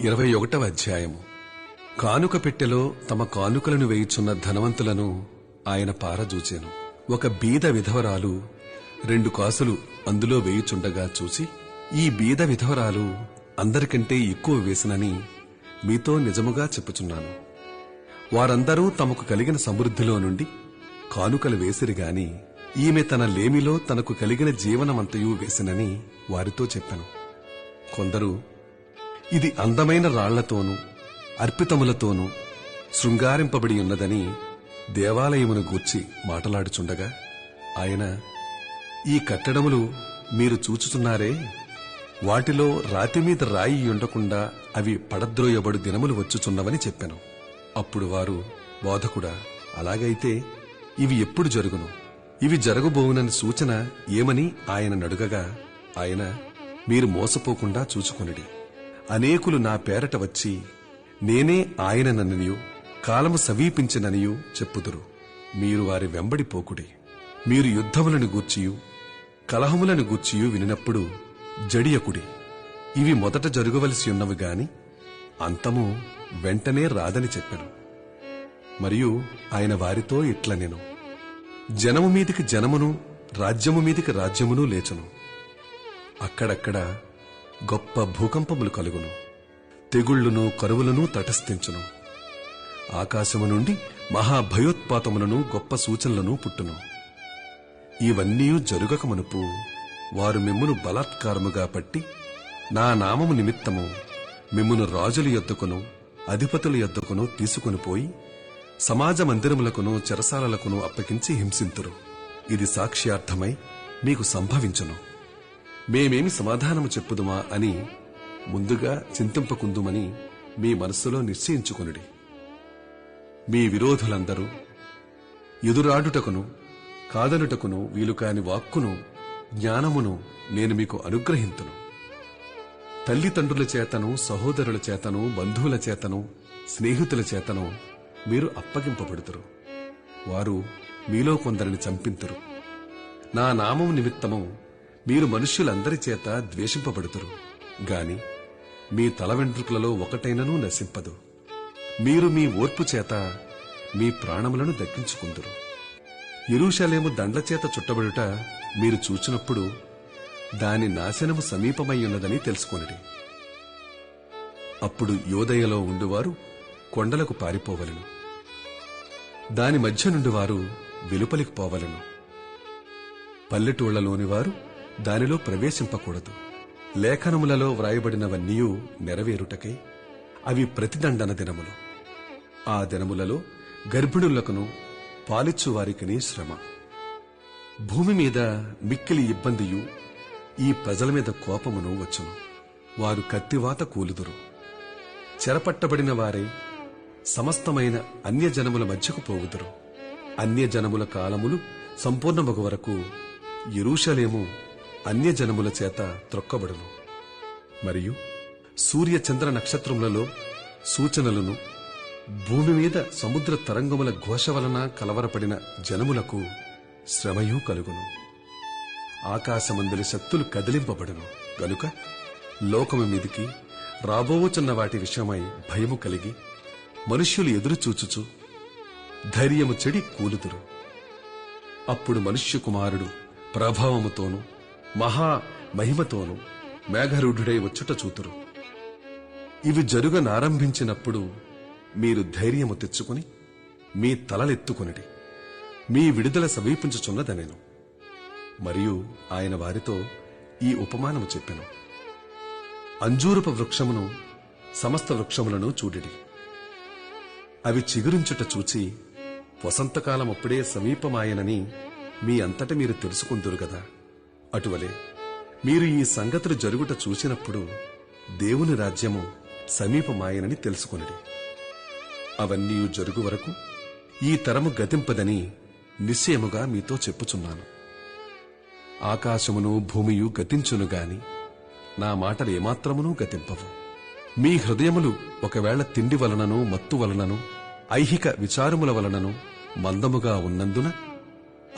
ఇరవై ఒకటవ అధ్యాయము. కానుక పెట్టెలో తమ కానుకలను వేయుచున్న ధనవంతులను ఆయన పారజూచాను. ఒక బీద విధవరాలు రెండు కాసులు అందులో వేయుచుండగా చూసి ఈ బీద విధవరాలు అందరికంటే ఎక్కువ వేసినని మీతో నిజముగా చెప్పుచున్నాను. వారందరూ తమకు కలిగిన సమృద్ధిలో నుండి కానుకలు వేసిరి గాని ఈమె తన లేమిలో తనకు కలిగిన జీవనమంతయు వేసినని వారితో చెప్పాను. కొందరు ఇది అందమైన రాళ్ళతోనూ అర్పితములతోనూ శృంగారింపబడి ఉన్నదని దేవాలయమును గూర్చి మాటలాడుచుండగా ఆయన ఈ కట్టడములు మీరు చూచుచున్నారే? వాటిలో రాతి మీద రాయి ఉండకుండా అవి పడద్రోయబడు దినములు వచ్చుచున్నవని చెప్పాను. అప్పుడు వారు బోధకుడా అలాగైతే ఇవి ఎప్పుడు జరుగును? ఇవి జరగబోవునని సూచన ఏమని ఆయన నడుగగా ఆయన మీరు మోసపోకుండా చూచుకొనిడి. అనేకులు నా పేరట వచ్చి నేనే ఆయనననియు కాలము సమీపించిననియు చెప్పుదురు. మీరు వారి వెంబడి పోకుడి. మీరు యుద్ధములను గూర్చియు కలహములను గూర్చియు వినినప్పుడు జడియకుడి. ఇవి మొదట జరగవలసి ఉన్నవి గాని అంతము వెంటనే రాదని చెప్పెను. మరియు ఆయన వారితో ఇట్ల నేను. జనము మీదికి జనమును రాజ్యము మీదికి రాజ్యమును లేచను. అక్కడక్కడ గొప్ప భూకంపములు కలుగును. తెగుళ్ళును కరువులను తటస్థించును. ఆకాశము నుండి మహాభయోత్పాతములను గొప్ప సూచనలను పుట్టును. ఇవన్నీ జరుగకమనుపు వారు మిమ్మును బలాత్కారముగా పట్టి నా నామము నిమిత్తము మిమ్మును రాజుల యొద్దకును అధిపతుల యొద్దకును తీసుకుని పోయి సమాజ మందిరములకును చెరసాలలకును అప్పగించి హింసింతురు. ఇది సాక్ష్యార్థమై మీకు సంభవించును. మేమేమి సమాధానము చెప్పుదుమా అని ముందుగా చింతింపకుందుమని మీ మనస్సులో నిశ్చయించుకొనుడి. మీ విరోధులందరూ ఎదురాడుటకును కాదనుటకును వీలు కాని వాక్కును జ్ఞానమును నేను మీకు అనుగ్రహింతును. తల్లిదండ్రుల చేతను సహోదరుల చేతను బంధువుల చేతను స్నేహితుల చేతను మీరు అప్పగింపబడుతురు. వారు మీలో కొందరిని చంపింతురు. నా నామం నిమిత్తము మీరు మనుష్యులందరి చేత ద్వేషింపబడుతురు. గాని మీ తల వెంట్రుకలలో ఒకటైనను నశింపదు. మీరు మీ ఓర్పు చేత మీ ప్రాణములను దక్కించుకుందురు. ఇరుషలేము దండ్ల చేత చుట్టబడుట మీరు చూచినప్పుడు దాని నాశనము సమీపమై ఉన్నదని తెలుసుకొనిడి అప్పుడు యోదయలో ఉండువారు కొండలకు పారిపోవలను. దాని మధ్య నుండి వారు వెలుపలికి పోవలను. పల్లెటూళ్ళలోని వారు దానిలో ప్రవేశింపకూడదు. లేఖనములలో వ్రాయబడినవన్నీయూ నెరవేరుటకై అవి ప్రతిదండన దినములు. ఆ దినములలో గర్భిణులకును పాలిచ్చువారికిని శ్రమ. భూమి మీద మిక్కిలి ఇబ్బందియు ఈ ప్రజల మీద కోపమును వచ్చును. వారు కత్తివాత కూలుదురు. చెరపట్టబడిన వారే సమస్తమైన అన్యజనముల మధ్యకు పోవుదురు. అన్యజనముల కాలములు సంపూర్ణమగు వరకు ఎరూషలేము అన్యజనముల చేత త్రొక్కబడును. మరియు సూర్య చంద్ర నక్షత్రములలో సూచనలను భూమి మీద సముద్ర తరంగముల ఘోష వలన కలవరపడిన జనములకు శ్రమయు కలుగును. ఆకాశమందలి శక్తులు కదిలింపబడును. గనుక లోకము మీదికి రాబోవుచున్న వాటి విషయమై భయము కలిగి మనుష్యులు ఎదురు చూచుచు ధైర్యము చెడి కూలుదురు. అప్పుడు మనుష్య కుమారుడు ప్రభావముతోను మహా మహిమతోను మేఘరూఢుడై వచ్చుట చూతురు. ఇవి జరుగనారంభించినప్పుడు మీరు ధైర్యము తెచ్చుకుని మీ తలలెత్తుకొనిటి మీ విడుదల సమీపించుచున్నదనెను. మరియు ఆయన వారితో ఈ ఉపమానము చెప్పెను. అంజూరపు వృక్షమును సమస్త వృక్షములను చూడిడి. అవి చిగురించుట చూచి వసంతకాలం అప్పుడే సమీపమాయనని మీ అంతట మీరు తెలుసుకుందురు గదా. అటువలే మీరు ఈ సంగతులు జరుగుట చూసినప్పుడు దేవుని రాజ్యము సమీపమాయనని తెలుసుకొనడి. అవన్నీ జరుగు వరకు ఈ తరము గతింపదని నిశ్చయముగా మీతో చెప్పుచున్నాను. ఆకాశమును భూమియు గతించును గాని నా మాటలు ఏమాత్రమునూ గతింపవు. మీ హృదయములు ఒకవేళ తిండి వలనను మత్తు వలనను ఐహిక విచారముల వలనను మందముగా ఉన్నందున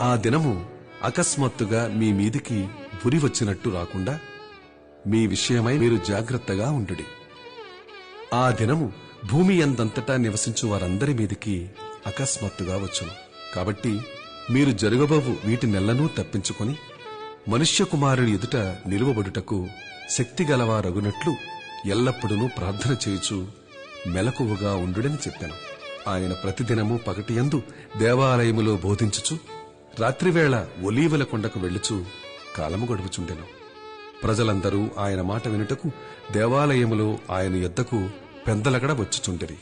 ఆ దినము అకస్మాత్తుగా మీ మీదికి ఉరి వచ్చినట్టు రాకుండా మీ విషయమై మీరు జాగ్రత్తగా ఉండుడి. ఆ దినము భూమి అందంతటా నివసించు వారందరి మీదికి అకస్మాత్తుగా వచ్చును. కాబట్టి మీరు జరగబోవు వీటి నెలను తప్పించుకొని మనుష్య కుమారుని ఎదుట నిలువబడుటకు శక్తి గలవారగునట్లు ఎల్లప్పుడూ ప్రార్థన చేయుచు మెలకువగా ఉండుడని చెప్పాను. ఆయన ప్రతిదినము పగటియందు దేవాలయములో బోధించుచు రాత్రివేళ ఒలీవల కొండకు వెళ్ళుచు కాలము గడుపుచుండెను. ప్రజలందరూ ఆయన మాట వినుటకు దేవాలయములో ఆయన యొద్దకు పెందలగడ వచ్చుచుండిరి.